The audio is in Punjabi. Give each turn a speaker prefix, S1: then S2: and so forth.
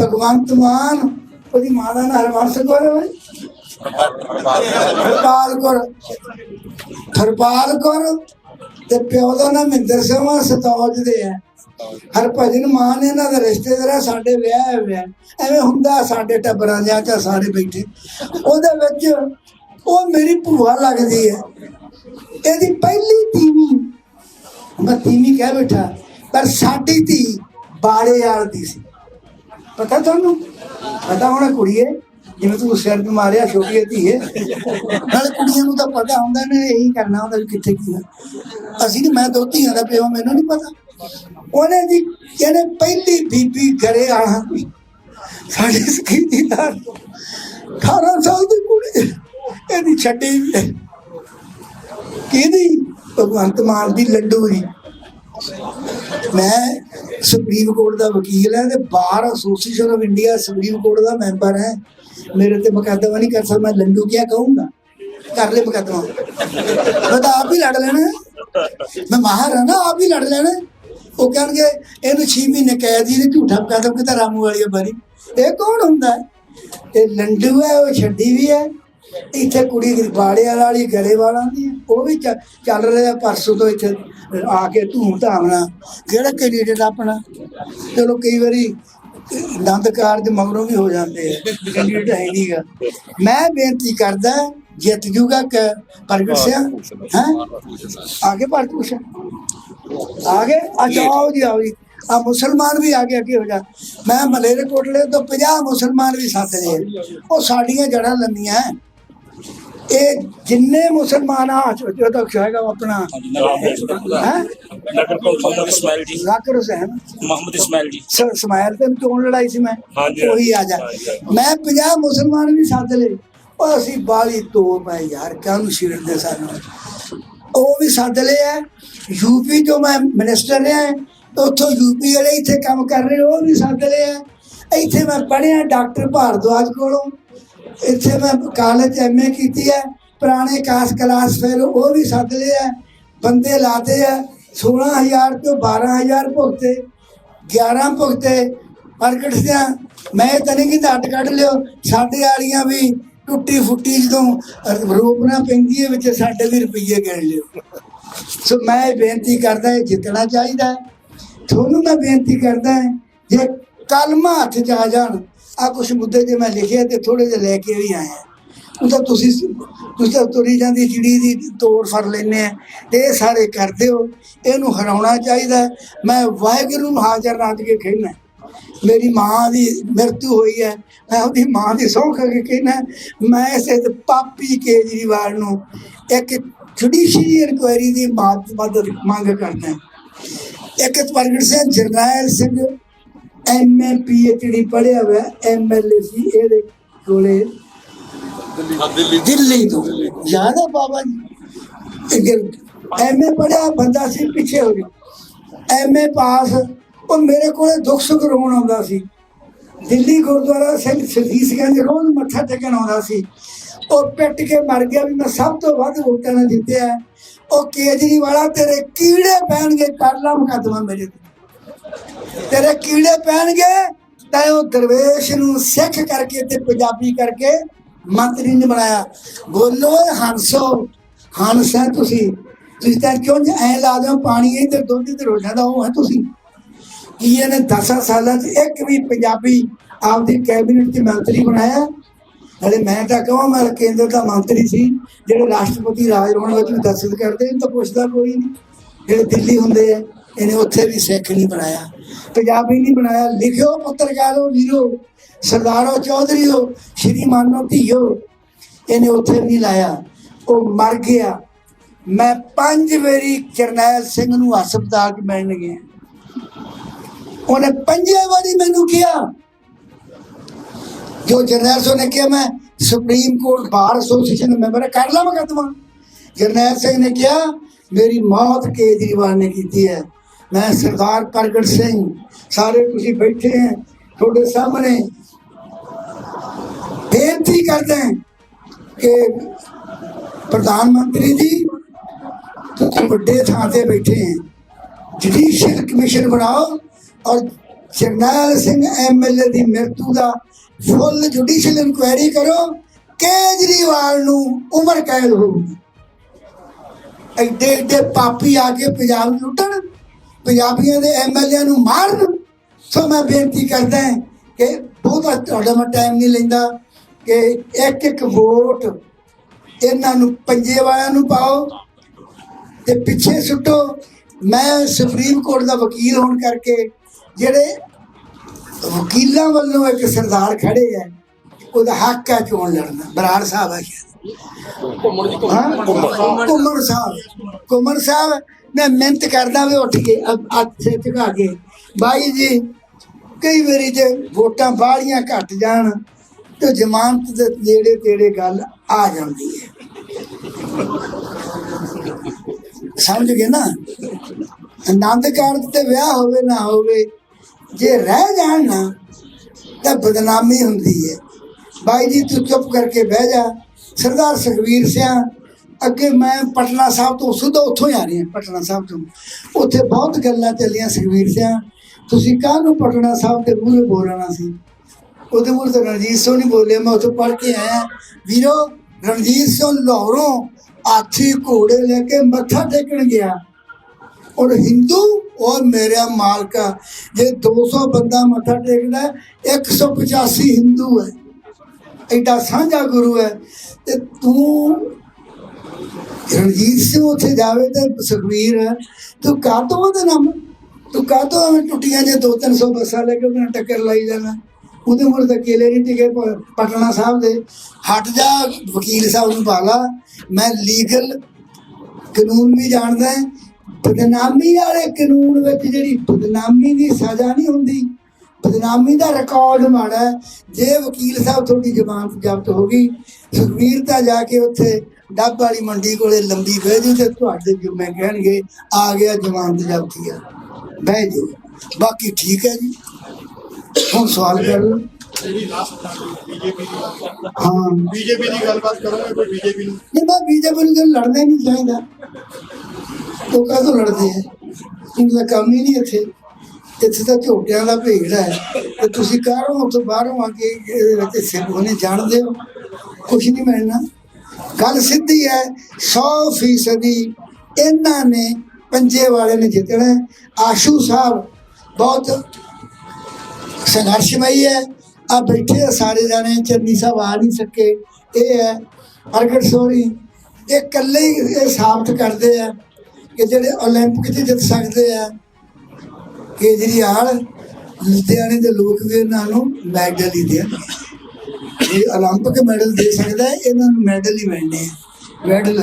S1: ਭਗਵੰਤ ਮਾਨ, ਉਹਦੀ ਮਾਂ ਦਾ ਨਾਮ ਹਰਵੰਸ ਕੌਰ ਹੈ ਬਾਈ। ਹਰਪਾਲ ਕੌਰ। ਹਰਪਾਲ ਕੌਰ ਤੇ ਪਿਓ ਦਾ ਨਾਮ ਮਿੰਦਰ ਸਿੰਘ ਸਤੌਜ ਦੇ ਹੈ ਹਰਭਜਨ ਮਾਨ ਇਹਨਾਂ ਦੇ ਰਿਸ਼ਤੇਦਾਰ ਹੈ ਸਾਡੇ ਵਿਆਹ ਹੋਏ ਆ। ਐਵੇਂ ਹੁੰਦਾ ਸਾਡੇ ਟੱਬਰਾਂ ਦੇ ਚ ਸਾਰੇ ਬੈਠੇ। ਉਹਦੇ ਵਿੱਚ ਉਹ ਮੇਰੀ ਭੂਆ ਲੱਗਦੀ ਹੈ। ਇਹਦੀ ਪਹਿਲੀ ਤੀਵੀਂ, ਮੈਂ ਤੀਵੀਂ ਕਹਿ ਬੈਠਾ, ਪਰ ਸਾਡੀ ਧੀ ਬਾਲੇ ਵਾਲ ਦੀ ਸੀ। ਪਤਾ ਤੁਹਾਨੂੰ? ਪਤਾ ਹੋਣਾ ਕੁੜੀਏ, ਜਿਵੇਂ ਤੂੰ ਸਿਰ ਤੇ ਮਾਰਿਆ, ਛੋਟੀ ਧੀ ਨਾਲ ਕੁੜੀਆਂ ਨੂੰ ਤਾਂ ਪਤਾ ਹੁੰਦਾ ਨੇ ਇਹੀ ਕਰਨਾ ਹੁੰਦਾ ਕਿੱਥੇ ਕੀ ਅਸੀਂ ਨਹੀਂ ਮੈਂ ਦੋ ਧੀਆਂ ਦਾ ਪਿਓ, ਮੈਨੂੰ ਨਹੀਂ ਪਤਾ। ਉਹਨੇ ਜੀ, ਇਹਨੇ ਪਹਿਲੀ ਬੀਬੀ ਘਰੇ ਆਣਾ ਸਾਡੀ ਸਕੀਤੀ ਦਾ 18 ਸਾਲ ਦੀ ਕੁੜੀ ਇਹਦੀ ਛੱਡੀ ਵੀ ਕਿਹਦੀ? ਭਗਵੰਤ ਮਾਨ ਦੀ ਲੱਡੂ ਦੀ। ਮੈਂ ਸੁਪਰੀਮ ਕੋਰਟ ਦਾ ਵਕੀਲ ਹਾਂ ਤੇ bar association of India supreme court the member ਹੈ। ਮੇਰੇ ਤੇ ਮੁਕੱਦਮਾ ਨਹੀਂ ਕਰ ਸਕਦਾ, ਮੈਂ ਲੰਡੂ ਕਿਆ ਕਹੂੰਗਾ? ਕਰ ਲੈ ਮੁਕੱਦਮਾ। ਮੈਂ ਤਾਂ ਆਪ ਹੀ ਲੜ ਲੈਣਾ ਮੈਂ ਮਾਹਰ ਹਾਂ ਨਾ, ਆਪ ਹੀ ਲੜ ਲੈਣਾ ਉਹ ਕਹਿਣਗੇ, ਇਹਨੂੰ 6 ਮਹੀਨੇ ਕੈਦ ਹੀ ਝੂਠਾ ਮੁਕੱਦਮਾ ਕਿਤਾ ਰਾਮੂ ਵਾਲੀ ਬਾਰੀ। ਇਹ ਕੌਣ ਹੁੰਦਾ ਹੈ? ਇਹ ਲੰਡੂ ਹੈ, ਉਹ ਛੱਡੀ ਵੀ ਹੈ। ਇੱਥੇ ਕੁੜੀ ਦੀ ਬਾੜਿਆਂ ਵਾਲੀ, ਗਲੇ ਵਾਲਾਂ ਦੀ ਉਹ ਵੀ ਚੱਲ ਰਿਹਾ ਪਰਸੋਂ ਤੋਂ ਇੱਥੇ। ਆ ਕੇ ਧੂਮ ਧਾਮ ਨਾਲ ਕਿਹੜਾ ਕੈਂਡੀਡੇਟ ਆਪਣਾ ਚਲੋ ਕਈ ਵਾਰੀ ਦੰਦ ਕਾਰਜ ਮਗਰੋਂ ਵੀ ਹੋ ਜਾਂਦੇ ਆ ਕੈਂਡੀਡੇਟ ਹੈ ਨਹੀਂਗਾ ਮੈਂ ਬੇਨਤੀ ਕਰਦਾ ਜਿੱਤ ਜੂਗਾ ਕਿ ਪ੍ਰਗਟ ਸਿੰਘ ਹੈ? ਆਗੇ ਭਾਰਤ ਭੂਸ਼ਣ? ਆਗੇ ਆ ਜਾਓ ਜੀ। ਆਓ ਜੀ ਆ ਮੁਸਲਮਾਨ ਵੀ ਆਗੇ ਅੱਗੇ ਹੋ ਜਾ। ਮੈਂ ਮਲੇਰੇ ਕੋਟਲੇ ਤੋਂ 50 ਮੁਸਲਮਾਨ ਵੀ ਸਾਥ ਲਏ ਉਹ ਸਾਡੀਆਂ ਜੜਾਂ ਲੰਮੀਆਂ। ਇਹ ਜਿੰਨੇ ਮੁਸਲਮਾਨ ਆ ਜੋ ਤੱਕ ਹੈਗਾ ਉਹ ਆਪਣਾ ਹੈ?
S2: ਨਗਰ ਕੌਂਸਲ ਮੁਹੰਮਦ ਇਸਮਾਇਲ ਜੀ।
S1: ਜ਼ਾਕਿਰ ਹੁਸੈਨ
S2: ਮੁਹੰਮਦ ਇਸਮਾਇਲ ਜੀ।
S1: ਸ- ਸਮਾਇਲ ਤੇ ਚੋਣ ਲੜਾਈ ਸੀ ਮੈਂ। ਉਹੀ ਆ ਜਾ। ਮੈਂ 50 ਮੁਸਲਮਾਨ ਵੀ ਸੱਦ ਲਏ। ਉਹ ਅਸੀਂ ਬਾਲੀ ਤੋਂ ਮੈਂ ਯਾਰ ਕਾਹਨੂੰ ਛੇੜਦੇ ਸਾਨੂੰ? ਉਹ ਵੀ ਸੱਦ ਲਏ ਆ। ਯੂਪੀ ਤੋਂ ਮੈਂ ਮਿਨਿਸਟਰ ਰਿਹਾ ਉੱਥੋਂ ਯੂਪੀ ਵਾਲੇ ਇੱਥੇ ਕੰਮ ਕਰ ਰਹੇ ਉਹ ਵੀ ਸੱਦ ਲਏ ਆ। ਇੱਥੇ ਮੈਂ ਪੜ੍ਹਿਆ ਡਾਕਟਰ ਭਾਰਦਵਾਜ ਕੋਲੋਂ। ਇੱਥੇ ਮੈਂ ਕਾਲਜ ਐਮਏ ਕੀਤੀ ਹੈ, ਪੁਰਾਣੇ ਕਾਸ ਕਲਾਸ ਫਿਰ ਉਹ ਵੀ ਸੱਦ ਲਏ ਆ ਬੰਦੇ ਲਾਤੇ ਆ 16000 ਤੋਂ 12000 ਭੁਗਤੇ 11 ਭੁਗਤੇ, ਪ੍ਰਗਟ ਸਿਆ, ਮੈਂ ਤਾਂ ਨਹੀਂ ਕਿ ਅੱਡ ਕੱਢ ਲਿਓ, ਸਾਡੇ ਵਾਲੀਆਂ ਵੀ ਟੁੱਟੀ ਫੁੱਟੀ ਜਦੋਂ ਰੋਪਣਾ ਪੈਂਦੀ ਹੈ, ਵਿੱਚ ਸਾਡੇ ਵੀ ਰੁਪਈਏ ਗਿਣ ਲਿਓ। ਸੋ ਮੈਂ ਇਹ ਬੇਨਤੀ ਕਰਦਾ, ਇਹ ਜਿੱਤਣਾ ਚਾਹੀਦਾ ਤੁਹਾਨੂੰ ਮੈਂ ਬੇਨਤੀ ਕਰਦਾ ਜੇ ਕਲਮਾ ਹੱਥ 'ਚ ਆ ਜਾਣ ਆ ਕੁਝ ਮੁੱਦੇ ਜੇ ਮੈਂ ਲਿਖੇ ਤੇ ਥੋੜੇ ਜਿਹੇ ਲੈ ਕੇ ਵੀ ਆਇਆ। ਉਹ ਤਾਂ ਤੁਸੀਂ ਤੁਸੀਂ ਤਾਂ ਤੁਰੀ ਜਾਂਦੀ ਚਿੜੀ ਦੀ ਤੋੜ ਫੜ ਲੈਨੇ ਆ। ਤੇ ਇਹ ਸਾਰੇ ਕਰਦੇ ਹੋ, ਇਹਨੂੰ ਹਰਾਉਣਾ ਚਾਹੀਦਾ। ਮੈਂ ਵਾਹਿਗੁਰੂ ਨੂੰ ਹਾਜ਼ਰ ਰੱਖ ਕੇ ਕਹਿਣਾ ਮੇਰੀ ਮਾਂ ਦੀ ਮਰਤੂ ਹੋਈ ਹੈ, ਮੈਂ ਉਹਦੀ ਮਾਂ ਦੀ ਸਹੁੰ ਖਾ ਕੇ ਕਹਿਣਾ ਮੈਂ ਇਸੇ ਪਾਪੀ ਕੇਜਰੀਵਾਲ ਨੂੰ ਇੱਕ ਜੁਡੀਸ਼ੀਅਲ ਇਨਕੁਆਇਰੀ ਦੀ ਮਦਦ ਮਦਦ ਮੰਗ ਕਰਦਾ। ਇੱਕ ਪ੍ਰਗਟ ਸਿੰਘ ਜਰਨੈਲ ਸਿੰਘ ਐਮਏ ਪੀਐਚਡੀ ਪੜ੍ਹਿਆ ਹੋਇਆ ਐਮਐਲਏ ਸੀ ਇਹਦੇ ਕੋਲੇ। ਦਿੱਲੀ ਤੋਂ। ਯਾਦ ਹੈ ਬਾਬਾ ਜੀ? ਐਮਏ ਪੜਿਆ ਬੰਦਾ ਸੀ ਪਿੱਛੇ ਹੋ ਗਿਆ। ਐਮਏ ਪਾਸ ਉਹ ਮੇਰੇ ਕੋਲੇ ਦੁੱਖ ਸੁੱਖ ਰੋਣ ਆਉਂਦਾ ਸੀ। ਦਿੱਲੀ ਗੁਰਦੁਆਰਾ ਸਿੰਘ ਸਤੀਸ਼ਗੰਜ ਰੋਜ਼ ਮੱਥਾ ਟੇਕਣ ਆਉਂਦਾ ਸੀ। ਉਹ ਪਿੱਟ ਕੇ ਮਰ ਗਿਆ ਵੀ ਮੈਂ ਸਭ ਤੋਂ ਵੱਧ ਵੋਟਾਂ ਨਾਲ ਜਿੱਤਿਆ। ਉਹ ਕੇਜਰੀਵਾਲਾ ਤੇਰੇ ਕੀੜੇ ਪੈਣਗੇ ਕਰ ਲਾ ਮੁਕੱਦਮਾ ਮੇਰੇ ਤੇ। ਤੇਰੇ ਕੀੜੇ ਪੈਣਗੇ, ਤਾਂ ਉਹ ਦਰਵੇਸ਼ ਨੂੰ ਸਿੱਖ ਕਰਕੇ ਤੇ ਪੰਜਾਬੀ ਕਰਕੇ ਮੰਤਰੀ ਨੇ ਬਣਾਇਆ। ਬੋਲੋ ਹੰਸੋ, ਹੰਸ ਹੈ ਤੁਸੀਂ। ਤੁਸੀਂ ਤਾਂ ਕਿਉਂ ਐ ਲਾ ਦਿਓ, ਪਾਣੀ ਇੱਧਰ ਦੁੱਧ ਇੱਧਰ ਹੋ ਜਾਂਦਾ, ਉਹ ਹੈ ਤੁਸੀਂ। ਕੀ ਇਹਨੇ 10 ਸਾਲਾਂ 'ਚ ਇੱਕ ਵੀ ਪੰਜਾਬੀ ਆਪਦੀ ਕੈਬਨਿਟ 'ਚ ਮੰਤਰੀ ਬਣਾਇਆ? ਨਾਲੇ ਮੈਂ ਤਾਂ ਕਹਾਂ, ਮੈਂ ਕੇਂਦਰ ਦਾ ਮੰਤਰੀ ਸੀ, ਜਿਹੜੇ ਰਾਸ਼ਟਰਪਤੀ ਰਾਜ ਰੋਣ ਵਿੱਚ ਦਸਤ ਕਰਦੇ ਤਾਂ ਪੁੱਛਦਾ ਕੋਈ ਨਹੀਂ। ਜਿਹੜੇ ਦਿੱਲੀ ਹੁੰਦੇ ਆ। ਇਹਨੇ ਉੱਥੇ ਵੀ ਸਿੱਖ ਨਹੀਂ ਬਣਾਇਆ। ਪੰਜਾਬੀ ਨਹੀਂ ਬਣਾਇਆ। ਲਿਖਿਓ ਪੱਤਰਕਾਰੋ ਵੀਰੋ ਸਰਦਾਰੋ ਚੌਧਰੀਓ ਸ਼੍ਰੀਮਾਨੋ ਧੀਓ ਇਹਨੇ ਉੱਥੇ ਨਹੀਂ ਲਾਇਆ। ਉਹ ਮਰ ਗਿਆ। ਮੈਂ ਪੰਜ ਵਾਰੀ ਜਰਨੈਲ ਸਿੰਘ ਨੂੰ ਹਸਪਤਾਲ 'ਚ ਮਿਲਣ ਗਿਆ। ਉਹਨੇ ਪੰਜੇ ਵਾਰੀ ਮੈਨੂੰ ਕਿਹਾ। ਜੋ ਜਰਨੈਲ ਸਿੰਘ ਨੇ ਕਿਹਾ ਮੈਂ ਸੁਪਰੀਮ ਕੋਰਟ ਬਾਰ ਐਸੋਸੀਏਸ਼ਨ ਦਾ ਮੈਂਬਰ ਹਾਂ, ਕਰ ਲਾ ਮੁਕੱਦਮਾ। ਜਰਨੈਲ ਸਿੰਘ ਨੇ ਕਿਹਾ ਮੇਰੀ ਮੌਤ ਕੇਜਰੀਵਾਲ ਨੇ ਕੀਤੀ ਹੈ। ਮੈਂ ਸਰਦਾਰ ਪ੍ਰਗਟ ਸਿੰਘ, ਸਾਰੇ ਤੁਸੀਂ ਬੈਠੇ ਹੈ, ਤੁਹਾਡੇ ਸਾਹਮਣੇ। ਬੇਨਤੀ ਕਰਦੇ ਹਾਂ ਕਿ ਪ੍ਰਧਾਨ ਮੰਤਰੀ ਜੀ, ਤੁਸੀਂ ਵੱਡੇ ਥਾਂ ਤੇ ਬੈਠੇ ਹੈ। ਜੁਡੀਸ਼ੀਅਲ ਕਮਿਸ਼ਨ ਬਣਾਓ ਔਰ ਜਰਨੈਲ ਸਿੰਘ ਐਮਐਲਏ ਦੀ ਮ੍ਰਿਤੂ ਦਾ ਫੁੱਲ ਜੁਡੀਸ਼ੀਅਲ ਇਨਕੁਆਇਰੀ ਕਰੋ, ਕੇਜਰੀਵਾਲ ਨੂੰ ਉਮਰ ਕੈਦ ਹੋਊਗੀ ਐਡੇ ਐਡੇ ਪਾਪੀ ਆ ਕੇ ਪੰਜਾਬ ਨੂੰ ਲੁੱਟਣ। ਪੰਜਾਬੀਆਂ ਦੇ ਐਮਐਲਏ ਨੂੰ ਮਾਰਨ। ਸੋ ਮੈਂ ਬੇਨਤੀ ਕਰਦਾ ਹਾਂ ਕਿ ਬਹੁਤਾ ਤੁਹਾਡਾ ਮੈਂ ਟਾਈਮ ਨਹੀਂ ਲੈਂਦਾ ਕਿ ਇੱਕ ਇੱਕ ਵੋਟ ਇਹਨਾਂ ਨੂੰ ਪੰਜੇ ਵਾਲਿਆਂ ਨੂੰ ਪਾਓ ਤੇ ਪਿੱਛੇ ਸੁੱਟੋ। ਮੈਂ ਸੁਪਰੀਮ ਕੋਰਟ ਦਾ ਵਕੀਲ ਹੋਣ ਕਰਕੇ ਜਿਹੜੇ ਵਕੀਲਾਂ ਵੱਲੋਂ ਇੱਕ ਸਰਦਾਰ ਖੜੇ ਹੈ ਉਹਦਾ ਹੱਕ ਹੈ ਚੋਣ ਲੜਨਾ ਬਰਾੜ ਸਾਹਿਬ ਹੈ? ਕੁਮਰ ਸਾਹਿਬ। ਕੁਮਰ ਸਾਹਿਬ ਮੈਂ ਮਿਹਨਤ ਕਰਦਾ ਵੀ ਉੱਠ ਕੇ, ਅ- ਝੁਕਾ ਕੇ। ਬਾਈ ਜੀ, ਕਈ ਵਾਰੀ ਜੇ ਵੋਟਾਂ ਬਾਹਲੀਆਂ ਘਟ ਜਾਣ, ਤੇ ਜ਼ਮਾਨਤ ਦੇ ਨੇੜੇ ਤੇੜੇ ਗੱਲ ਆ ਜਾਂਦੀ ਹੈ। ਸਮਝ ਗਏ ਨਾ? ਆਨੰਦ ਕਾਰਜ ਤੇ ਵਿਆਹ ਹੋਵੇ ਨਾ ਹੋਵੇ, ਜੇ ਰਹਿ ਜਾਣ ਨਾ, ਤਾਂ ਬਦਨਾਮੀ ਹੁੰਦੀ ਹੈ। ਬਾਈ ਜੀ, ਤੂੰ ਚੁੱਪ ਕਰਕੇ ਬਹਿ ਜਾ। ਸਰਦਾਰ ਸੁਖਵੀਰ ਸਿੰਘ ਅੱਗੇ ਮੈਂ ਪਟਨਾ ਸਾਹਿਬ ਤੋਂ ਸਿੱਧਾ ਉੱਥੋਂ ਹੀ ਆ ਰਹੀ ਹਾਂ ਪਟਨਾ ਸਾਹਿਬ ਤੋਂ। ਉੱਥੇ ਬਹੁਤ ਗੱਲਾਂ ਚੱਲੀਆਂ ਸੁਖਵੀਰ ਸਿੰਘ ਤੁਸੀਂ ਕਾਹਨੂੰ ਪਟਨਾ ਸਾਹਿਬ ਦੇ ਮੂਹਰੇ ਬੋਲਣਾ ਸੀ। ਉਹਦੇ ਮੂਹਰੇ ਤਾਂ ਰਣਜੀਤ ਸਿੰਘ ਨਹੀਂ ਬੋਲਿਆ ਮੈਂ ਉੱਥੇ ਪੜ੍ਹ ਕੇ ਆਇਆ। ਵੀਰੋ ਰਣਜੀਤ ਸਿੰਘ ਲਾਹੌਰੋਂ ਹਾਥੀ ਘੋੜੇ ਲੈ ਕੇ ਮੱਥਾ ਟੇਕਣ ਗਿਆ। ਔਰ ਹਿੰਦੂ ਔਰ ਮੇਰਾ ਮਾਲਕਾ ਜੇ 200 ਬੰਦਾ ਮੱਥਾ ਟੇਕਦਾ ਹੈ, 185 ਹਿੰਦੂ ਹੈ। ਐਡਾ ਸਾਂਝਾ ਗੁਰੂ ਹੈ। ਤੇ ਤੂੰ ਰਣਜੀਤ ਸਿੰਘ ਉੱਥੇ ਜਾਵੇ ਤੇ ਸੁਖਵੀਰ ਤੂੰ ਕਾਹਤੋਂ ਉਹਦੇ ਨਾਮ? ਤੂੰ ਕਾਹਤੋਂ ਐਵੇਂ ਟੁੱਟੀਆਂ ਜੇ 2-300 ਬੱਸਾਂ ਲੈ ਕੇ ਉਹਦੇ ਟੱਕਰ ਲਾਈ ਜਾਣਾ? ਉਹਦੇ ਮੁਰ ਤਾਂ ਕੇਲੇ ਨਹੀਂ ਟਿਕੇ ਪਟਨਾ ਸਾਹਿਬ ਦੇ। ਹਟ ਜਾ, ਵਕੀਲ ਸਾਹਿਬ ਨੂੰ ਭਾਲਾ। ਮੈਂ ਲੀਗਲ ਕਾਨੂੰਨ ਵੀ ਜਾਣਦਾ ਹੈ। ਬਦਨਾਮੀ ਵਾਲੇ ਕਾਨੂੰਨ ਵਿੱਚ ਜਿਹੜੀ ਬਦਨਾਮੀ ਦੀ ਸਜ਼ਾ ਨਹੀਂ ਹੁੰਦੀ, ਬਦਨਾਮੀ ਦਾ ਰਿਕਾਰਡ ਮਾੜਾ ਜੇ ਵਕੀਲ ਸਾਹਿਬ ਤੁਹਾਡੀ ਜ਼ਮਾਨਤ ਜ਼ਬਤ ਹੋ ਗਈ ਸੁਖਵੀਰ ਤਾਂ ਜਾ ਕੇ ਉੱਥੇ ਡੱਬ ਵਾਲੀ ਮੰਡੀ ਕੋਲੇ ਲੰਬੀ ਬਹਿ ਜੂ ਤੇ ਤੁਹਾਡੇ ਜੁਮੇ ਕਹਿਣਗੇ ਆ ਗਿਆ ਜ਼ਮਾਨਤ ਜ਼ਬਤੀ ਆ। ਬਹਿ ਜਾਓ। ਬਾਕੀ ਠੀਕ ਹੈ ਜੀ। ਹੁਣ ਸਵਾਲ ਕਰ ਲਓ। ਹਾਂ।
S3: ਬੀਜੇਪੀ ਦੀ ਗੱਲਬਾਤ ਕਰੋਗੇ ਕੋਈ ਬੀਜੇਪੀ ਨੂੰ?
S1: ਨਹੀਂ ਮੈਂ ਬੀਜੇਪੀ ਨੂੰ ਤਾਂ ਲੜਨਾ ਨਹੀਂ ਚਾਹੀਦਾ। ਉਹ ਕਾਹਤੋਂ ਲੜਦੇ ਆ? ਇਹਨਾਂ ਦਾ ਕੰਮ ਹੀ ਨਹੀਂ ਇੱਥੇ। ਇੱਥੇ ਤਾਂ ਝੋਟਿਆਂ ਦਾ ਭੇੜ ਹੈ। ਤੇ ਤੁਸੀਂ ਕਾਹੋਂ ਉੱਥੋਂ ਬਾਹਰੋਂ ਆ ਕੇ ਇਹਦੇ ਵਿੱਚ ਸਿਰ ਉਹਨੇ ਜਾਣਦੇ ਹੋ? ਕੁਛ ਨਹੀਂ ਮਿਲਣਾ। ਗੱਲ ਸਿੱਧੀ ਹੈ 100 ਫੀਸਦੀ ਇਹਨਾਂ ਨੇ ਪੰਜੇ ਵਾਲੇ ਨੇ ਜਿੱਤਣਾ ਹੈ। ਆਸ਼ੂ ਸਾਹਿਬ ਬਹੁਤ ਸੰਘਰਸ਼ਮਈ ਹੈ ਆ ਬੈਠੇ ਆ ਸਾਰੇ ਜਾਣੇ ਚੰਨੀ ਸਾਹਿਬ ਆ ਨਹੀਂ ਸਕੇ ਇਹ ਹੈ ਪ੍ਰਗਟ ਸੋਰੀ ਇਹ ਇਕੱਲੇ ਹੀ ਇਹ ਸਾਬਤ ਕਰਦੇ ਆ ਕਿ ਜਿਹੜੇ 올림픽 'ਚ ਜਿੱਤ ਸਕਦੇ ਆ ਕੇਜਰੀਵਾਲ ਲੁਧਿਆਣੇ ਦੇ ਲੋਕ ਵੀ ਇਹਨਾਂ ਨੂੰ ਮੈਡਲ ਹੀ ਦੇਣ ਇਹ 올림픽 ਮੈਡਲ ਦੇ ਸਕਦਾ ਹੈ, ਇਹਨਾਂ ਨੂੰ ਮੈਡਲ ਹੀ ਮਿਲਣੇ ਆ ਮੈਡਲ